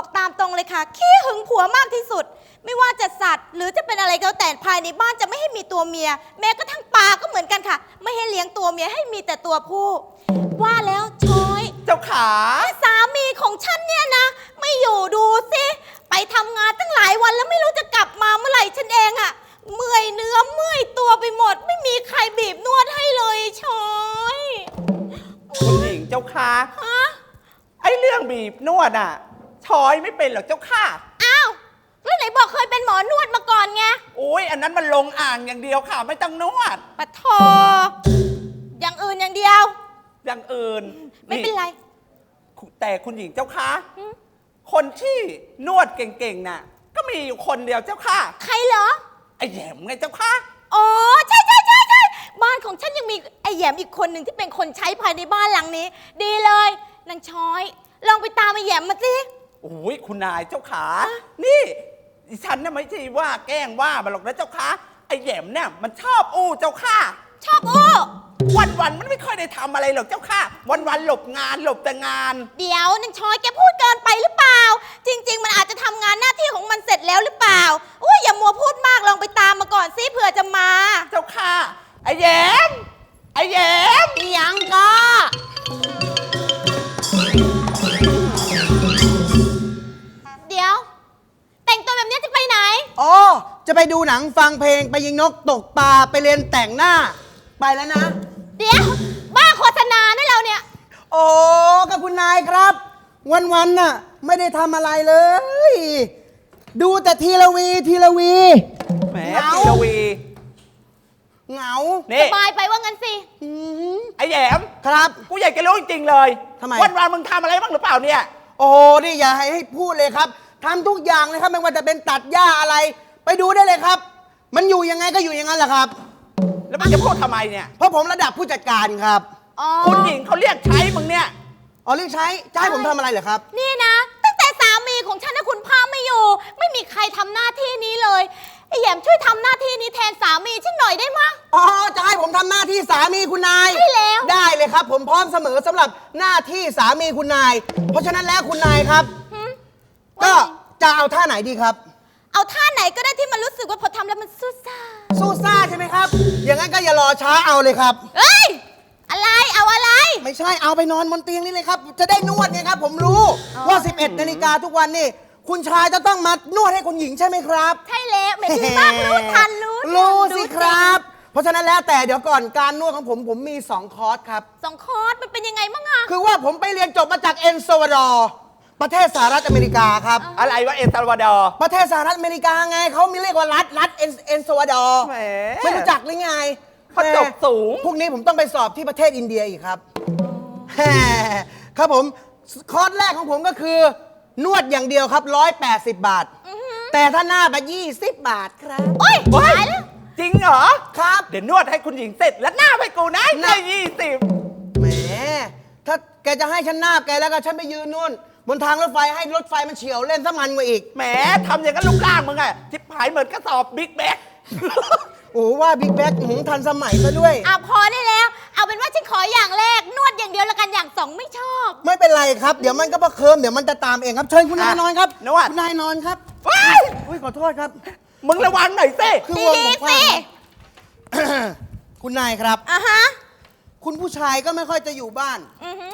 บอกตามตรงเลยค่ะ ขี้หึงผัวมากที่สุด ไม่ว่าจะสัตว์ หรือจะเป็นอะไรก็แล้วแต่ภายในบ้านจะไม่ให้มีตัวเมีย แม้กระทั่งปลาก็เหมือนกันค่ะ ไม่ให้เลี้ยงตัวเมียให้มีแต่ตัวผู้ ว่าแล้วช้อยเจ้าขา สามีของฉันเนี่ยนะ ไม่อยู่ดูสิไปทำงานตั้งหลายวันแล้วไม่รู้จะกลับมาเมื่อไหร่ฉันเองอะเมื่อยเนื้อเมื่อยตัวไปหมด ไม่มีใครบีบนวดให้เลยช้อยคุณหญิงเจ้าขา ฮะ ไอ้เรื่องบีบนวดอะ ช้อยไม่เป็นหรอกเจ้าค่ะ อ้าวแล้วไหนบอกเคยเป็นหมอนวดมาก่อนไงโอ้ยอันนั้นมันลงอ่างอย่างเดียวค่ะ ไม่ต้องนวด ปะทออย่างอื่นอย่างเดียว อย่างอื่นไม่เป็นไร แต่คุณหญิงเจ้าคะหืมคนที่นวดเก่งๆน่ะ ก็มีอยู่คนเดียวเจ้าค่ะ ใครเหรอ ไอ้แหยมไงเจ้าค่ะ อ๋อใช่ใช่ใช่ใช่บ้านของฉันยังมีไอแหยมอีกคนหนึ่งที่เป็นคนใช้ภายในบ้านหลังนี้ ดีเลยนางช้อย ลองไปตามไอแหยมมาสิ โอ้ยคุณนายเจ้าขา นี่ดิฉันน่ะไม่ใช่ว่าแกล้งว่ามันหรอกนะเจ้าค่ะไอ้แหยมเนี่ยมันชอบอู้เจ้าค่ะ ชอบอู้ วันวันๆมันไม่ค่อยได้ทำอะไรหรอกเจ้าค่ะ วันวันๆหลบงานหลบแต่งาน เดี๋ยวนางช้อยแกพูดเกินไปหรือเปล่า จริง ๆ มันอาจจะทำงานหน้าที่ของมันเสร็จแล้วหรือเปล่าอุ้ยอย่ามัวพูดมากลองไปตามมาก่อนสิเผื่อจะมา เจ้าค่ะไอ้แหยม ฟังเพลงไปยิงนกตกปลาไปเรียนแต่งหน้า ไปแล้วนะ เดี๋ยว บ้าโฆษณานะเราเนี่ย โอ้กับคุณนายครับ วันๆน่ะ ไม่ได้ทำอะไรเลย ดูแต่ทีละวีทีละวี แหมเหงาพีรวีเหงานี่สบายไปว่างั้นสิหืมไอ้แหยมครับ กูอยากจะรู้จริงๆเลยทำไม วันวันๆมึงทำอะไรบ้างหรือเปล่าเนี่ย โอ้นี่อย่าให้ให้พูดเลยครับทำทุกอย่างเลยครับไม่ว่าจะเป็นตัดหญ้าอะไร ไปดูได้เลยครับ มันอยู่ยังไงก็อยู่อย่างนั้นแหละครับ แล้วมึงจะพูดทำไมเนี่ย เพราะผมระดับผู้จัดการครับอ๋อคุณหญิงเขาเรียกใช้มึงเนี่ย อ๋อเรียกใช้จะให้ผมทำอะไรเหรอครับ นี่นะ ตั้งแต่สามีของฉันนะคุณพ่อไม่อยู่ ไม่มีใครทำหน้าที่นี้เลยไอแหยมช่วยทำหน้าที่นี้แทนสามีฉันหน่อยได้มะ อ๋อจะให้ผมทำหน้าที่สามีคุณนายใช่แล้ว ได้เลยครับ ผมพร้อมเสมอสำหรับหน้าที่สามีคุณนาย เพราะฉะนั้นแล้วคุณนายครับหืมก็จะเอาท่าไหนดีครับ เอาท่าไหนก็ได้ที่มันรู้สึกว่าพอทำแล้วมันสู้ซ่าสู้ซ่าใช่ไหมครับ อย่างนั้นก็อย่ารอช้าเอาเลยครับเอ้ย อะไรเอาอะไร ไม่ใช่เอาไปนอนบนเตียงนี่เลยครับ จะได้นวดไงครับ ผมรู้ว่า 11นาฬิกาทุกวันนี่ คุณชายจะต้องมานวดให้คุณหญิงใช่ไหมครับ ใช่แล้วแหม่ดีมากรู้ทันรู้ทันรู้สิจงครับ เพราะฉะนั้นแล้วแต่เดี๋ยวก่อนการนวดของผมผมมี 2 คอร์สครับ สองคอร์สมันเป็นยังไงมั่งอะคือว่าผมไปเรียนจบมาจากเอ็นโซวาดอร์ ประเทศสหรัฐอเมริกาครับ อะไรวะเอลซาวาดอร์ประเทศสหรัฐอเมริกาไงเขามีเรียกว่ารัฐรัฐเอ็นเอ็นโซวาดอร์แหม ไม่รู้จักหรือไงเขาจบสูงพรุ่งนี้ผมต้องไปสอบที่ประเทศอินเดียอีกครับแหมครับผมคอร์สแรกของผมก็คือ นวดอย่างเดียวครับ 180 บาท แต่ถ้าหน้าไป20 บาทครับโอ้ยเฮ้ยตายแล้ว จริงเหรอ ครับ เดี๋ยวนวดให้คุณหญิงเสร็จแล้วหน้าไปกูนะหน้า ได้ยี่สิบแหม ถ้าแกจะให้ฉันหน้าแกแล้วก็ฉันไปยืนนู่น บนทางรถไฟให้รถไฟมันเฉียวเล่นซะมันกว่าอีก แหมทำอย่างนั้นลูกล่างมึงอะทิพหายเหมือนกระสอบบิ๊กแบ็คโอ้ว่าบิ๊กแบ็คหืมทันสมัยซะด้วย อะพอได้แล้ว เอาเป็นว่าฉันขออย่างแรก นวดอย่างเดียวแล้วกันอย่างสองไม่ชอบ ไม่เป็นไรครับ เดี๋ยวมันก็ประเคิมเดี๋ยวมันจะตามเองครับ เชิญคุณนายอะนอนครับนวด คุณนายนอนครับว้ายอุ้ยขอโทษครับ มึงระวังหน่อยสิ คือดีวงดีผมกว้าสิงครับคุณนายครับ อะฮะ คุณผู้ชายก็ไม่ค่อยจะอยู่บ้าน อือฮึ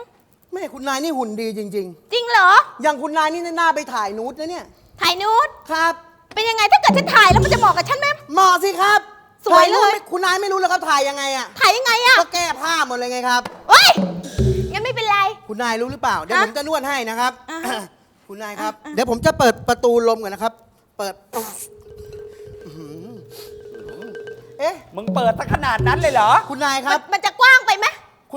แม่คุณนายนี่หุ่นดีจริง จริงเหรอ ๆ อย่างคุณนายนี่หน้าไปถ่ายนูดนะเนี่ย ถ่ายนูดครับ เป็นยังไงถ้าเกิดฉันถ่ายแล้วมันจะเหมาะกับฉันไหม เหมาะสิครับสวยเลย ถ่ารูปไม่คุณนายไม่รู้แล้วครับถ่ายยังไงอะ ถ่ายยังไงอะก็แก้ผ้าหมดเลยไงครับ เฮ้ยงั้นไม่เป็นไร คุณนายรู้หรือเปล่า เดี๋ยวฮะผมจะนวดให้นะครับ อ่าฮะ คุณนายครับอ่าเดี๋ยวผมจะเปิดประตูลมก่อนนะครับ เปิดอื้อหือเอ๊ะ มึงเปิดสักขนาดนั้นเลยเหรอ คุณนายคมัรันบมันจะกว้างไปไหม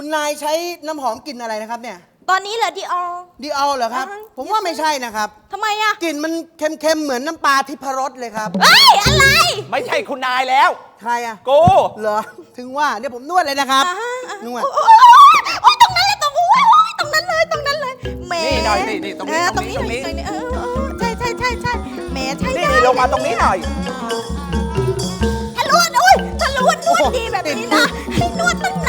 คุณนายใช้น้ำหอมกลิ่นอะไรนะครับเนี่ยตอนนี้เหรอดีออ ดีเอาเหรอครับ อ่าฮะ ผมว่าไม่ใช่นะครับ ทำไมอะกลิ่นมันเค็มๆ เหมือนน้ำปลาทิพรสเลยครับเฮ้ย อะไร ไม่ใช่คุณนายแล้ว ใครอะกู เหรอ ถึงว่าเดี๋ยวผมนวดเลยนะครับ อ่าฮะอ่าฮะนวด โอ้ยโอ้ยโอ้ยตรงนั้นเลยตรงโอ้ยโอ้ยตรงนั้นเลยตรงนั้นเลยแหมนี่หน่อยนี่นี่ตรงนี้เออตรงนี้ตรงนี้ หน่อยเออเออใช่ใช่ใช่ใช่แหมใช่นี่ได้ลงมาตรงนี้หน่อยถ้านวดโอ้ยถ้านวดนวดดีแบบนี้นะให้นวดตั้งน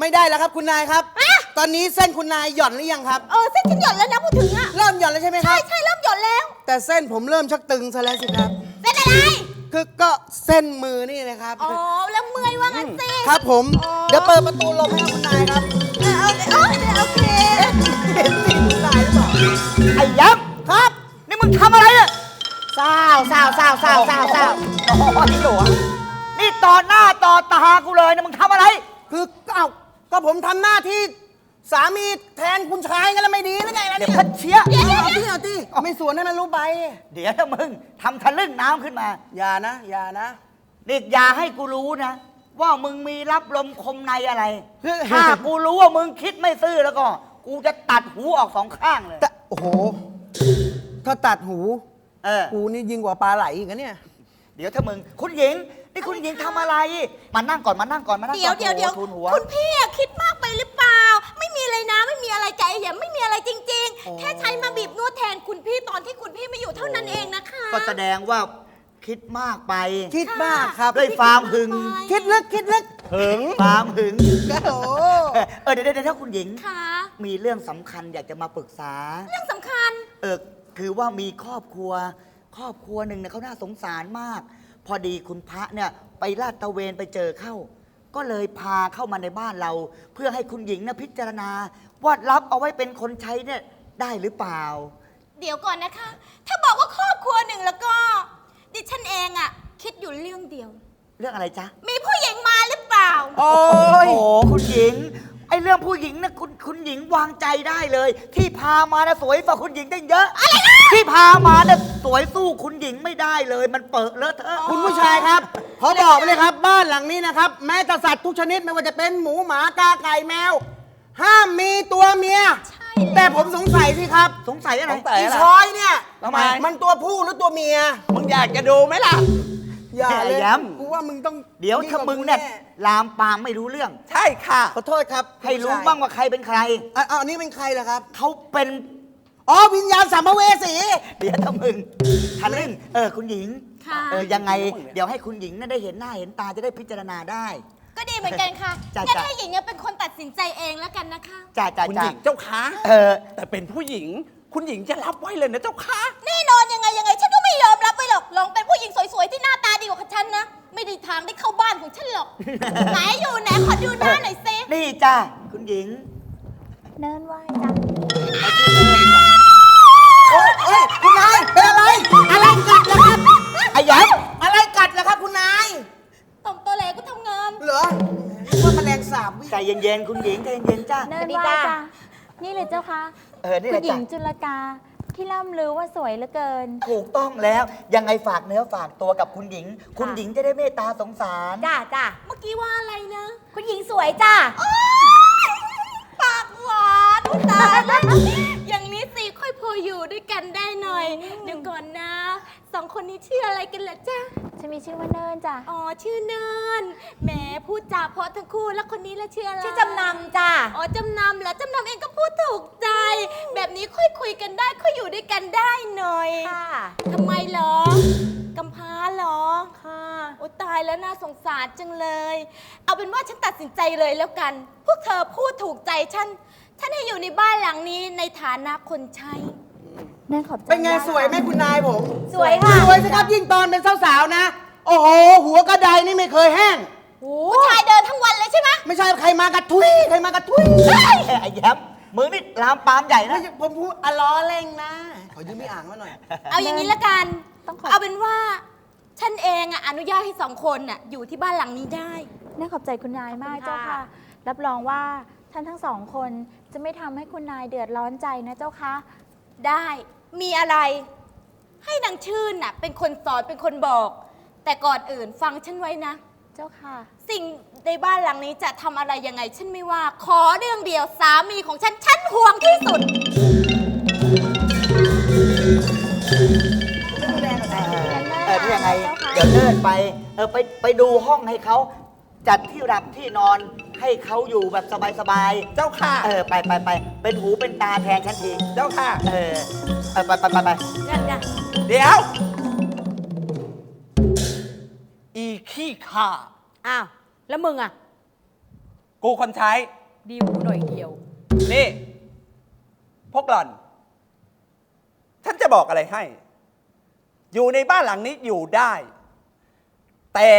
ไม่ได้แล้วครับคุณนายครับ อะ ตอนนี้เส้นคุณนายหย่อนหรือยังครับ เออเส้นฉันหย่อนแล้วนะพูดถึงอะเริ่มหย่อนแล้วใช่ไหมคใช่รับ ใช่เริ่มหย่อนแล้ว แต่เส้นผมเริ่มชักตึงซะแล้วสิครับเส้นอะไร คือก็เส้นมือนี่นะครับอ๋อ แล้วเมื่อยว่างั้นสิ ครับผม อ๋อ เดี๋ยวเปิดประตูลมให้คุณนายครับเออเอาเอาเอาโอเคเห็นสีคุณนายหรือเปล่าไอ้ยักษ์ครับ นี่มึงทำอะไรอะเศร้าเศร้าเศร้าเศร้าเศร้าเศร้าโอ้โหนี่หลวงนี่ ต่อหน้าต่อตากูเลยนะมึงทำอะไร คือเอ้าก็ผมทำหน้าที่สามีแทนคุณชายกันแล้วไม่ดีหรือไงล่ะเดี๋ยวเนี่ยพัดเชียร์เอาที่เอาที่ไม่สวนให้มันรู้ไป เดี๋ยวนะมึงทำทะลึ่งน้ำขึ้นมา อย่านะ อย่านะ นี่อย่าให้กูรู้นะ ว่ามึงมีรับลมคมในอะไรเฮ้ยถ้ากูรู้ว่ามึงคิดไม่ซื่อแล้วก็ กูจะตัดหูออกสองข้างเลย แต่โอ้โห ถ้าตัดหู เออ กูนี่ยิงกว่าปลาไหลอีกนะเนี่ย เดี๋ยวถ้ามึง คุณหญิง นี่คุณหญิงทำอะไร มานั่งก่อนมานั่งก่อนมานั่งเดี๋ยก่วอนเดี๋ยวเดี๋ยวโอ้โหทูลหัว คุณพี่อะคิดมากไปหรือเปล่า ไม่มีอะไรนะไม่มีอะไรใจอย่าไม่มีอะไรจริงๆแค่ใช้มาบีบนวดแทนคุณพี่ตอนที่คุณพี่ไม่อยู่เท่านั้นเองนะคะ ก็แสดงว่าคิดมากไปคิดมากครับ ด้วยฟาร์มหึงคิดลึกคิดลึกหึงฟาร์มหึงโอ้โหเออเดี๋ยวเดี๋ยวถ้าคุณหญิง ค่ะ มีเรื่องสำคัญอยากจะมาปรึกษา เรื่องสำคัญ เออคือว่ามีครอบครัว ครอบครัวหนึ่งเนี่ยเขาน่าสงสารมาก พอดีคุณพระเนี่ยไปลาดตระเวนไปเจอเข้า ก็เลยพาเข้ามาในบ้านเรา เพื่อให้คุณหญิงนะพิจารณา ว่ารับเอาไว้เป็นคนใช้เนี่ยได้หรือเปล่า เดี๋ยวก่อนนะคะ ถ้าบอกว่าครอบครัวหนึ่งแล้วก็ ดิฉันเองอะคิดอยู่เรื่องเดียว เรื่องอะไรจ๊ะ มีผู้หญิงมาหรือเปล่า โอ้โอ้ยโหคุณหญิง ไอ้เรื่องผู้หญิงนะคุณคุณหญิงวางใจได้เลย ที่พามานะสวยฝ่าคุณหญิงได้เยอะที่พามาเนี่ยสวยสู้คุณหญิงไม่ได้เลย มันเปิดเลอะเทอะคุณผู้ชายครับขอบอกเลยครับ บ้านหลังนี้นะครับ แม้แต่สัตว์ทุกชนิดไม่ว่าจะเป็นหมูหมากาไก่แมว ห้ามมีตัวเมียใช่แต่ผมสงสัยสิครับสงสัยอะไร สงสัยอีช้อยเนี่ยทำไม มันตัวผู้หรือตัวเมีย มึงอยากจะดูไหมล่ะ อย่าเลยแย้มกู ว่ามึงต้องเดี๋ยวถ้ามึงเนี่ยแลามปามไม่รู้เรื่อง ใช่ค่ะ ขอโทษครับให้รู้บ้างว่าใครเป็นใครอะอะอันนี้เป็นใครล่ะครับ เขาเป็นอ๋อวิญญาณสัมภเวสี เดี๋ยวถ้ามึงทะลึ่งเออคุณหญิงค่ะ เออยังไง เดี๋ยวให้คุณหญิงน่ะได้เห็นหน้าเห็นตาจะได้พิจารณาได้ ก็ดีเหมือนกันค่ะจ้ะงั้นจ้ะ ให้หญิงเนี่ยเป็นคนตัดสินใจเองแล้วกันนะคะจ้าจ้าคุณจ้าหญิงเจ้าขาเออ แต่เป็นผู้หญิง คุณหญิงจะรับไว้เลยนะเจ้าขาแน่นอนยังไงยังไง ฉันก็ไม่ยอมรับไปหรอกลองเป็นผู้หญิงสวยๆ ที่หน้าตาดีกว่าฉันนะ ไม่ได้ทางได้เข้าบ้านของฉันหรอก ไหนอยู่ไหนขอดูหน้าหน่อยซินี่จ้าคุณหญิงเนินไหวจ้ะโอ้ยเอ้ยคุณนายเป็นอะไร อะไรกัดเหรอครับไอ้หยันอะไรกัดเหรอครับ คุณนายต่อมตัวแหลก็ทำงาน เหรอว่าแมลงสาบวิ่งใจเย็นๆคุณหญิงใจเย็นๆจ้าเนินไหวจ้ะนี่เลยเจ้าคะ เออนี่แหคุละณหญิจ้ะงจุลกาที่ล่ำลือว่าสวยเหลือเกิน ถูกต้องแล้ว ยังไงฝากเนื้อฝากตัวกับคุณหญิง คุณหญิงจะได้เมตตาสงสาร จ้าจ้าเมื่อกี้ว่าอะไรนะ คุณหญิงสวยจ้าโอ๊ยปากหวานตายแล้วอย่างนี้สิค่ อยพออยู่ด้วยกันได้หน่อยเดี๋ยวก่อนนะสองคนนี้ชื่ออะไรกันล่ะจ๊ะฉันมีชื่อว่าเนินจ้ะอ๋อชื่อเนินแหมพูดจาเพราะทั้งคู่แล้วคนนี้ละชื่ออะไรชื่อจำนำจ้าอ๋อจำนำเหรอจำนำเองก็พูดถูกใจ แบบนี้ค่อยคุยกันได้ค่อยอยู่ด้วยกันได้หน่อยค่ะทำไมเหรอกำพร้าเหรอค่ะโอ้ตายแล้วน่าสงสารจังเลย เอาเป็นว่าฉันตัดสินใจเลยแล้วกัน พวกเธอพูดถูกใจฉันฉันให้อยู่ในบ้านหลังนี้ในฐานะคนใช้ เนินขอบใจเป็นไงมากสวยไหมคุณนายผมสวยค่ะ สวยสิครับยิ่งตอนเป็นสาวๆนะ โอ้โหหัวกระไดนี่ไม่เคยแห้ง ผู้ชายเดินทั้งวันเลยใช่ไหมไม่ใช่ใครมากระทุยใครมากระทุยเอ้ยไอ้แย้มมึงนี่ลามปามใหญ่ไม่นะใช่ผมพูดอะล้อเล่งนะ ขอยืมพี่อ่างมาหน่อย เอาอย่างนี้ละกัน ต้องขอ เอาเป็นว่า ฉันเองอะอนุญาตให้สองคนน่ะอยู่ที่บ้านหลังนี้ได้เนินขอบใจคุณนายมากขอบคุณเจ้าค่ะค่ะ รับรองว่าท่านทั้งสองคนจะไม่ทำให้คุณนายเดือดร้อนใจนะเจ้าค่ะ ได้มีอะไร ให้นางชื่นน่ะ เป็นคนสอนเป็นคนบอก แต่ก่อนอื่นฟังฉันไว้นะ เจ้าค่ะ สิ่งในบ้านหลังนี้จะทำอะไรยังไง ฉันไม่ว่า ขอเรื่องเดียวสามีของฉัน ฉันห่วงที่สุด เออที่ยังไง เดี๋ยวเดินไป เออไปไปดูห้องให้เขา จัดที่หลับที่นอน ให้เขาอยู่แบบสบายเจ้าค่ะๆเออไปไปไปเป็นหูเป็นตาแทนฉันที เจ้าค่ะ เออเออไปไปไปไปนั่นนะเดี๋ยว อีขี้ข้าอ้าว แล้วมึงอะ กูคนใช้ ดีหูหน่อยเดียว นี่ พวกหล่อนฉันจะบอกอะไรให้ อยู่ในบ้านหลังนี้อยู่ได้ แต่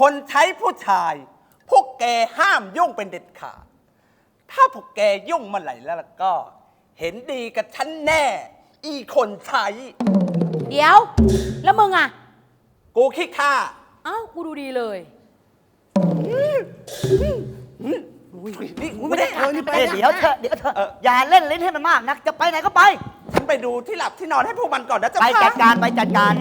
คนใช้ผู้ชาย พวกแกห้ามยุ่งเป็นเด็ดขาด ถ้าพวกแกยุ่งเมื่อไหร่แล้วก็ เห็นดีกับฉันแน่ อีคนใช้ เดี๋ยว แล้วมึงอะ กูคิดค่าเอ้ากูดูดีเลย นี่กูไม่ได้เออนี่ไปเอ้ยเดี๋ยวเถอะเดี๋ยวเถอะอย่าเล่นลิ้นให้มันมากนัก จะไปไหนก็ไป ฉันไปดูที่หลับที่นอนให้พวกมันก่อนนะเจ้าไปจัดค่ะการไปจัดการ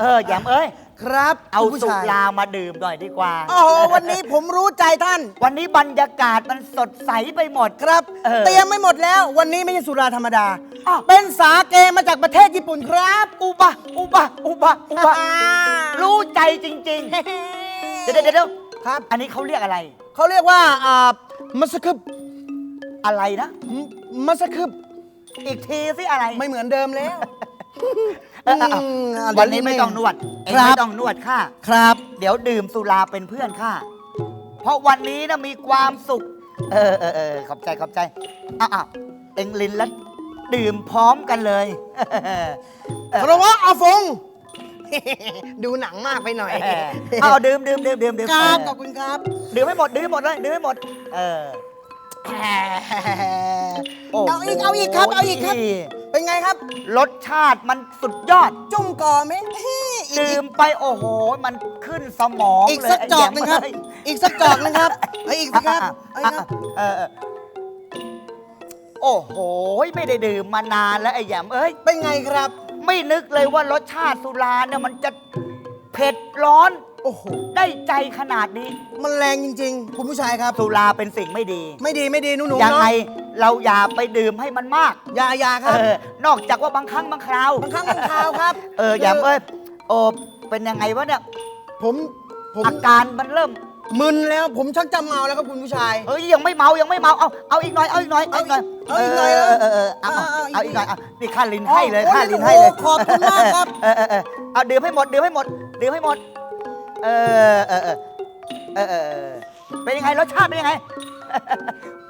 เออแหยมเอ้ย ครับเอาคุณผู้สุชายรามาดื่มหน่อยดีกว่า โอ้โหวันนี้ผมรู้ใจท่าน วันนี้บรรยากาศมันสดใสไปหมด ครับ เออเตรียมไม่หมดแล้ว วันนี้ไม่ใช่สุราธรรมดา อ้าว เป็นสาเกมาจากประเทศญี่ปุ่นครับอุบะอุบะอุบะอุบะรู้ใจจริง ๆ เดี๋ยวเดี๋ยวเดี๋ยวครับ อันนี้เขาเรียกอะไร เขาเรียกว่าอ่ามัสคึบอะไรนะ มัสคึบอีกทีสิอะไรไม่เหมือนเดิมแล้ว เออเออเอออืมวันนี้ไม่ต้องนวดเองครับ ไม่ต้องนวดค่ะ ครับ เดี๋ยวดื่มสุราเป็นเพื่อนค่ะ เพราะวันนี้นะมีความสุข เออเออเออขอบใจขอบใจอ้าวอ้าวเอ็งลินแล้วดื่มพร้อมกันเลยเพราะว่าอาฟง ดูหนังมากไปหน่อยเออเอาดื่มดื่มดื่มดื่มดื่มครับ เอขออบคุณครับ ดื่มให้หมดดื่มให้หมดเลยดื่มให้หมด เออ โอ้โหเอาอีกเอาอีกครับเอาอีกครับ เป็นไงครับ รสชาติมันสุดยอด จุ่มก่อไหมเฮ้ยอีกดื่มไปโอ้โห มันขึ้นสมองอีกเลยสักจอกหนึงครับไแยมอีกสักจอกหนึงครับเอาอีกสิครับเอาอีกครับเออเออโอ้โห ไม่ได้ดื่มมานานแล้วไอ้แยมเอ้ย เป็นไงครับ ไม่นึกเลยว่ารสชาติสุราเนี่ยมันจะเผ็ดร้อน โอ้โห ได้ใจขนาดนี้ มันแรงจริง ๆ คุณผู้ชายครับ สุราเป็นสิ่งไม่ดี ไม่ดีไม่ดีหนุ่มๆยังเนาะไงเราอย่าไปดื่มให้มันมากอย่าอย่าครับเออนอกจากว่าบางครั้งบางคราวบางครั้งบางคราวครับ เอออย่าเอ้ยโอ้เป็นยังไงวะเนี่ยผมผมอาการมันเริ่ม มึนแล้วผมชักจะเมาแล้วครับคุณผู้ชาย เอ้ยยังไม่เมายังไม่เมาเอาเอาอีกหน่อยเอาอีกหน่อยเอาอีกหน่อยเอาอีกหน่อยเออเออเออเอาเอาเอาเอาอีกอีกหน่อยเอานี่ค่าลิ้นให้เลยโอ้ค่าลิ้นโอ้ให้เลยขอบคุณมากครับเออเออเออเอาดื่มให้หมดดื่มให้หมดดื่มให้หมด เออเออเออเออเออเออเป็นยังไงรสชาติเป็นยังไง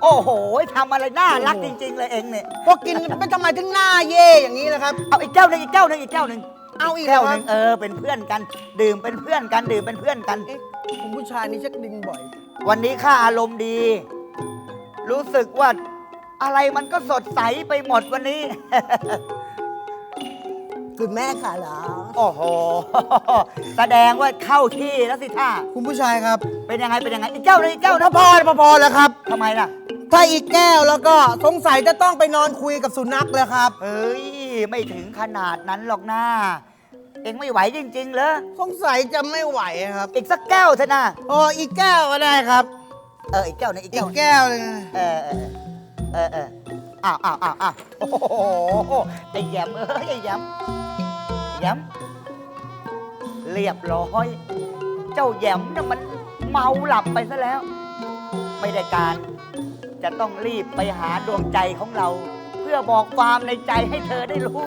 โอ้โหทำอะไรน่ารักจริง ๆ เลยเองเนี่ยพอกินไม่ทำไมถึงหน้าเย่อย่างนี้นะครับ เอาอีกแก้วหนึ่งอีกแก้วหนึ่งอีกแก้วหนึ่งเอาอีกแก้วเหหรอนึ่งเออเป็นเพื่อนกัน ดื่มเป็นเพื่อนกันดื่มเป็นเพื่อนกัน เอ๊ะคุณผู้ชายนี่ชักดินบ่อย วันนี้ข้าอารมณ์ดี รู้สึกว่าอะไรมันก็สดใสไปหมดวันนี้ คุณแม่ค่ะเหรอ โอ้โห แสดงว่าเข้าที่แล้วสิท่า คุณผู้ชายครับเป็นยังไง เป็นยังไงอีกแก้วหนึงอีกแก้วหพนึองพอพอพอแล้วครับ ทำไมล่ะ ถ้าอีกแก้วแล้วก็สงสัยจะต้องไปนอนคุยกับสุนัขแล้วครับ เฮ้ย ไม่ถึงขนาดนั้นหรอกนะเองไม่ไหวจริง ๆ เหรอ สงสัยจะไม่ไหวครับอีกสักแก้วเถอะนะโอ้อีกแก้วก็ได้ครับ เออ อีกแก้วหนึงอีกอีแก้วกหนึ่งแก้วเลยเออเออเออเอออ้าวอ้าวอ้าวอ้าวโอ้โหไอ้แยมเอ้ยไอ้แยมแยมเรียบร้อย เจ้าแยมน่ะมันเมาหลับไปซะแล้ว ไม่ได้การ จะต้องรีบไปหาดวงใจของเรา เพื่อบอกความในใจให้เธอได้รู้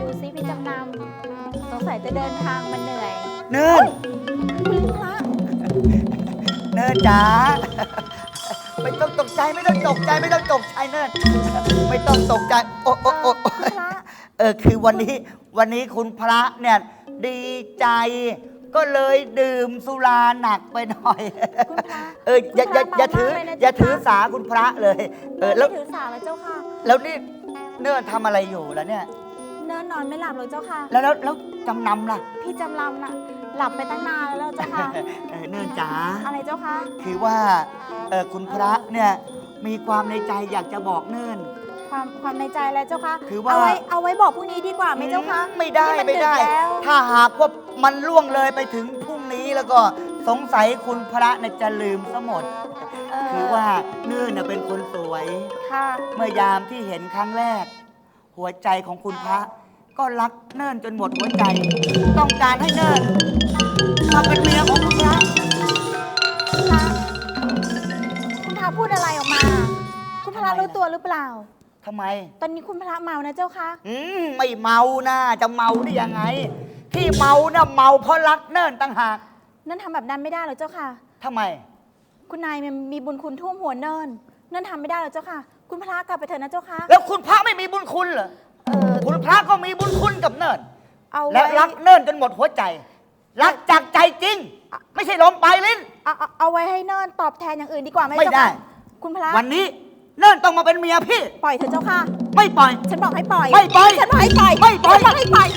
ดูซิพี่จำนำสงสัยจะเดินทางมาเหนื่อย เนินคุณพระเนินจ๋าไม่ ต้องตกใจไม่ต้องตกใจไม่ต้องตกใจเนินไม่ต้องตกใจโอ้โอ้โอ้โอ้คุณพระเออคือวันนี้วันนี้คุณพระเนี่ยดีใจ ก็เลยดื่มสุราหนักไปหน่อย คุณพระเอออย่าอย่าอย่าถือคุณพระเมากเลยนะอย่าถือเจ้าค่ะสาคุณพระเลย เออแล้วไม่ถือสาแล้วเจ้าค่ะ แล้วนี่เนื่อทำอะไรอยู่แล้วเนี่ย เนินนอนไม่หลับเลยเจ้าค่ะ แล้วแล้วแล้วจำนำล่ะ พี่จำลำน่ะ หลับไปตั้งนานแล้วเจ้าค่ะ เออเนื่อจ๋าอะไรเจ้าค่ะ คือว่าเออคุณพระเนี่ยมีความในใจอยากจะบอกเนื่นความความในใจแล้วเจ้าค่ะคือว่า เอาไว้เอาไว้บอกพรุ่งนี้ดีกว่าไหมเจ้าค่ะไม่ได้นี่นไม่ได้ดึกแล้วถ้าหากว่ามันล่วงเลยไปถึงพรุ่งนี้แล้วก็สงสัยคุณพระน่ะจะลืมซะหมดเออคือว่าเนื่นน่ะเป็นคนสวย ค่ะ เมื่อยามที่เห็นครั้งแรก หัวใจของคุณพระ ก็รักเนิ่นจนหมดหัวใจ ต้องการให้เนิ่น มาเป็นเมียของคุณพระคุณพระคุณพระพูดอะไรออกมา คุณพระรู้ตัวหรือเปล่า ทำไม ตอนนี้คุณพระเมานะเจ้าค่ะอืมไม่เมานะจะเมาได้ยังไง ที่เมานะเมาเพราะรักเนิ่นต่างหากเนิ่นทำแบบนั้นไม่ได้หรอกเจ้าค่ะ ทำไม คุณนายมันมีบุญคุณท่วมหัวเนิ่นเนิ่นทำไม่ได้หรอกเจ้าค่ะ คุณพระกลับไปเถอะนะเจ้าค่ะ แล้วคุณพระไม่มีบุญคุณเหรอ เออคุณพระก็มีบุญคุณกับเนิ่น เอาและไว้รักเนิ่นจนหมดหัวใจ รักจากใจจริง ไม่ใช่ลมปลายลิ้น เอาเอาเอาไว้ให้เนิ่นตอบแทนอย่างอื่นดีกว่าไหมไม่เจ้าได้ ค่ะคุณพระวันนี้เนิ่นต้องมาเป็นเมียพี่ ปล่อยเถอะเจ้าค่ะ ไม่ปล่อย ฉันบอกให้ปล่อยไม่ปล่อยฉันบอกให้ปล่อยไม่ปล่อย ฉันบอกให้ปล่อย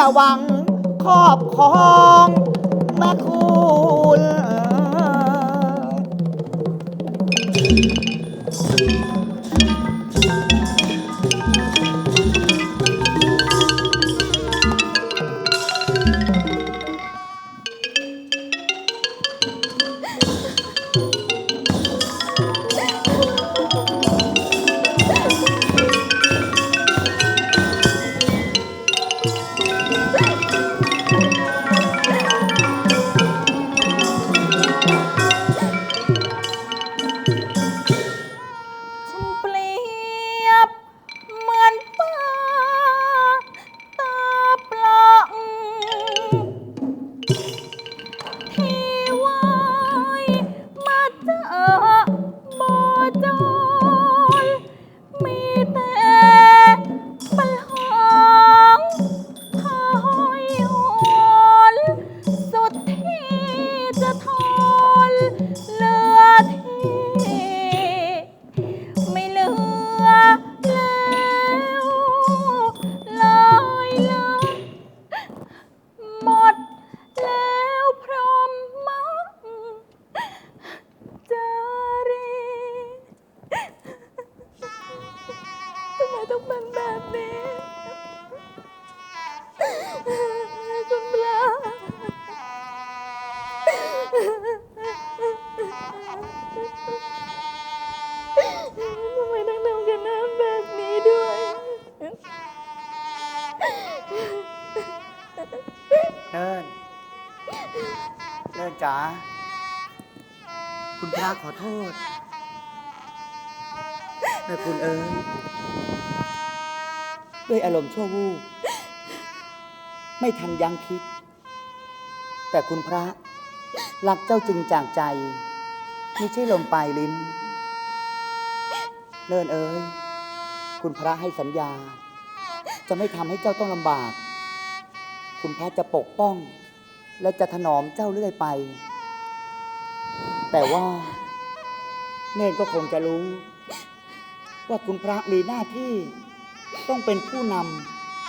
อหวังครอบครองแม่คู จ๋า คุณพระขอโทษแม่คุณเอ๋ยด้วยอารมณ์ชั่ววูบไม่ทันยังคิด แต่คุณพระรักเจ้าจริงจากใจไม่ใช่ลมปลายลิ้นเนิ่นเอ๋ยคุณพระให้สัญญา จะไม่ทำให้เจ้าต้องลำบาก คุณพระจะปกป้อง และจะถนอมเจ้าเรื่อยไป แต่ว่า เนนก็คงจะรู้ ว่าคุณพระมีหน้าที่ต้องเป็นผู้น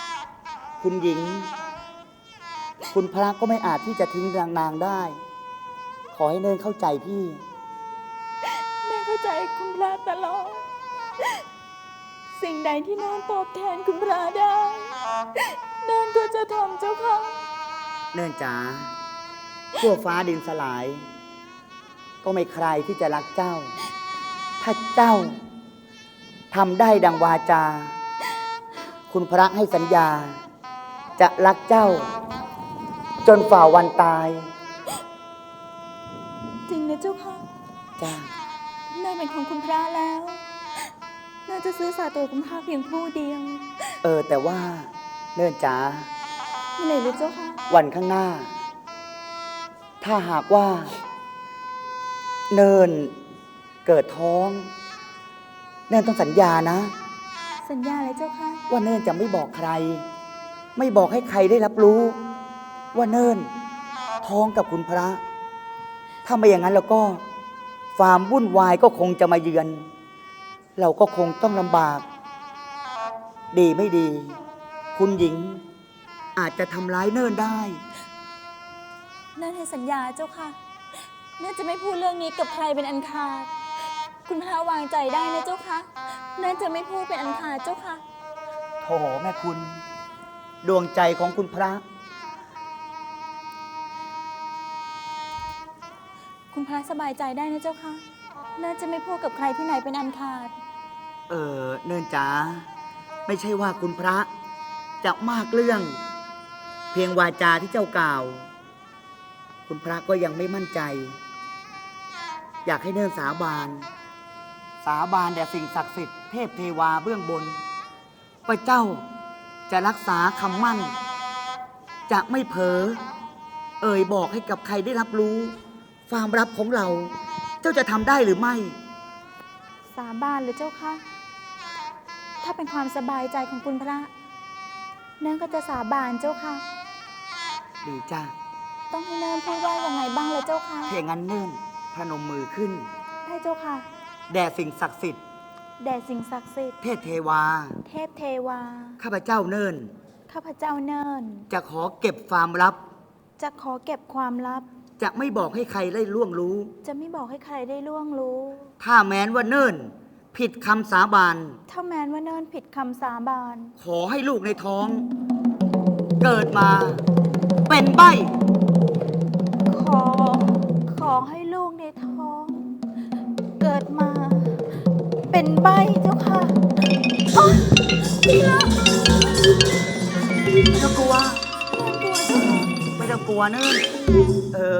ำคุณหญิง คุณพระก็ไม่อาจที่จะทิ้งนางนางได้ ขอให้เนินเข้าใจพี่แม่เข้าใจคุณพระตลอด สิ่งใดที่น้องตอบแทนคุณพระได้เดินก็จะทำเจ้าค่ะ เนื่องจ๋าทั่วฟ้าดินสลาย ก็ไม่ใครที่จะรักเจ้า ถ้าเจ้าทำได้ดังวาจา คุณพระให้สัญญา จะรักเจ้า จนฝ่าวันตาย จริงนะเจ้าค่ะจ้าเนื่องเป็นของคุณพระแล้ว น่าจะซื้อสาตัวคุณพระเพียงผู้เดียว เออแต่ว่าเนื่องจ๋า ไม่เลยหรือเจ้าค่ะวันข้างหน้า ถ้าหากว่า เนินเกิดท้อง เนินต้องสัญญานะ สัญญาเลยเจ้าค่ะว่าเนิ่นจะไม่บอกใคร ไม่บอกให้ใครได้รับรู้ ว่าเนิ่นท้องกับคุณพระ ถ้าไม่อย่างนั้นแล้วก็ความวุ่นวายก็คงจะมาเยือน เราก็คงต้องลำบาก ดีไม่ดี คุณหญิง อาจจะทำร้ายเนิ่นได้ เนิ่นให้สัญญาเจ้าค่ะเนิ่นจะไม่พูดเรื่องนี้กับใครเป็นอันขาด คุณพระวางใจได้นะเจ้าค่ะเนิ่นจะไม่พูดเป็นอันขาดเจ้าค่ะ โถแม่คุณ ดวงใจของคุณพระ คุณพระสบายใจได้นะเจ้าค่ะเนิ่นจะไม่พูดกับใครที่ไหนเป็นอันขาด เออเนิ่นจ๋าไม่ใช่ว่าคุณพระจะมากเรื่อง เพียงวาจาที่เจ้ากล่าว คุณพระก็ยังไม่มั่นใจ อยากให้เนิ่นสาบาน สาบานแด่สิ่งศักดิ์สิทธิ์เทพเทวาเบื้องบนว่าเจ้าจะรักษาคำมั่น จะไม่เผลอเอ่ยบอกให้กับใครได้รับรู้ ความลับของเรา เจ้าจะทำได้หรือไม่ สาบานเลยเจ้าค่ะ ถ้าเป็นความสบายใจของคุณพระ เนิ่นก็จะสาบานเจ้าค่ะ ดีจ้าต้องให้เนิ่นพูดว่ายังไงบ้างเลยเจ้าค่ะเพียงงั้นเนิ่นพนมมือขึ้น ได้เจ้าค่ะ แด่สิ่งศักดิ์สิทธิ์ แด่สิ่งศักดิ์สิทธิ์ เทพเทวา เทพเทวา ข้าพเจ้าเนิ่น ข้าพเจ้าเนิ่น จะขอเก็บความลับ จะขอเก็บความลับ จะไม่บอกให้ใครได้ล่วงรู้ จะไม่บอกให้ใครได้ล่วงรู้ ถ้าแม้นว่าเนิ่น ผิดคำสาบาน ถ้าแม้นว่าเนิ่นผิดคำสาบาน ขอให้ลูกในท้อง เกิดมา เป็นใบ ขอ ขอให้ลูกในท้อง เกิดมา เป็นใบเจ้าค่ะอ๊ะพี่ละไม่ต้องกลัวน่ากลัวเจ้าค่ะไม่ต้องกลัวเนิ่นเออ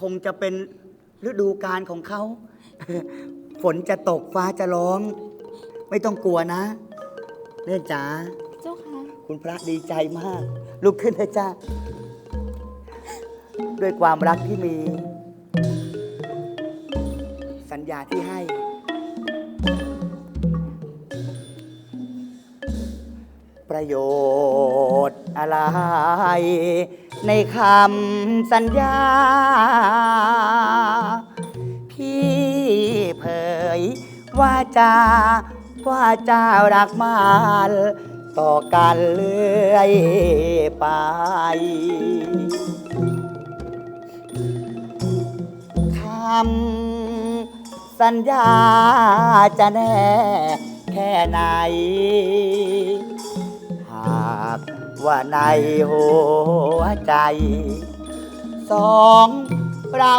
คงจะเป็นฤดูกาลของเขา ฝนจะตกฟ้าจะร้อง ไม่ต้องกลัวนะเนื่นจ๋า เจ้าค่ะ คุณพระดีใจมาก ลุกขึ้นเลยจ้า ด้วยความรักที่มี สัญญาที่ให้ ประโยชน์อะไร ในคำสัญญา พี่เผยว่าจาว่าเจ้ารักมานต่อกันเรื่อยไปำ สัญญาจะแน่แค่ไหน หากว่าในหัวใจ สองเรา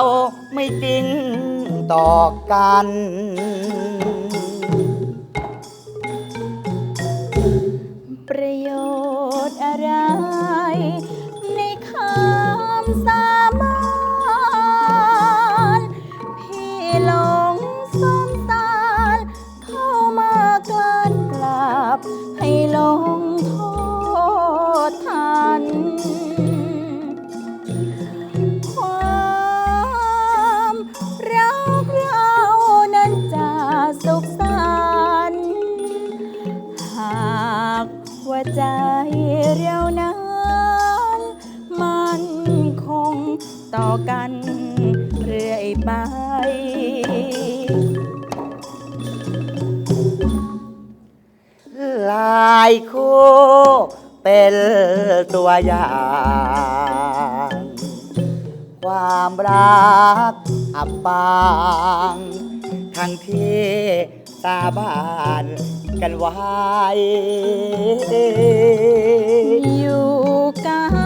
ไม่จริงต่อกันประโยชน์อะไรายคู่เป็นตัวอย่าง ความรักอับปาง ทั้งที่ตาบานกันไว้อยู่กัน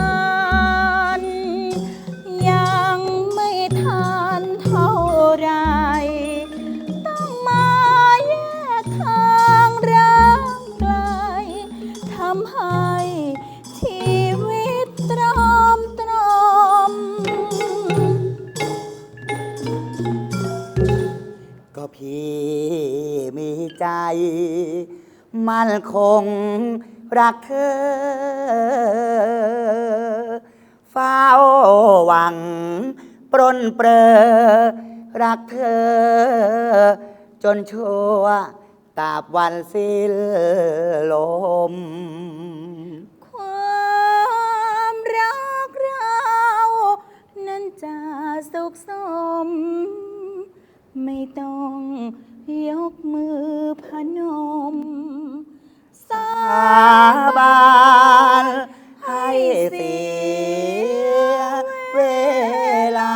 พี่มีใจ มั่นคงรักเธอ เฝ้าหวัง ปรนเปรอ รักเธอ จนชั่วตราบวันสิ้นลม ความรักเรา นั้นจะสุขสม ไม่ต้องยกมือพนม สาบานให้เสียเวลา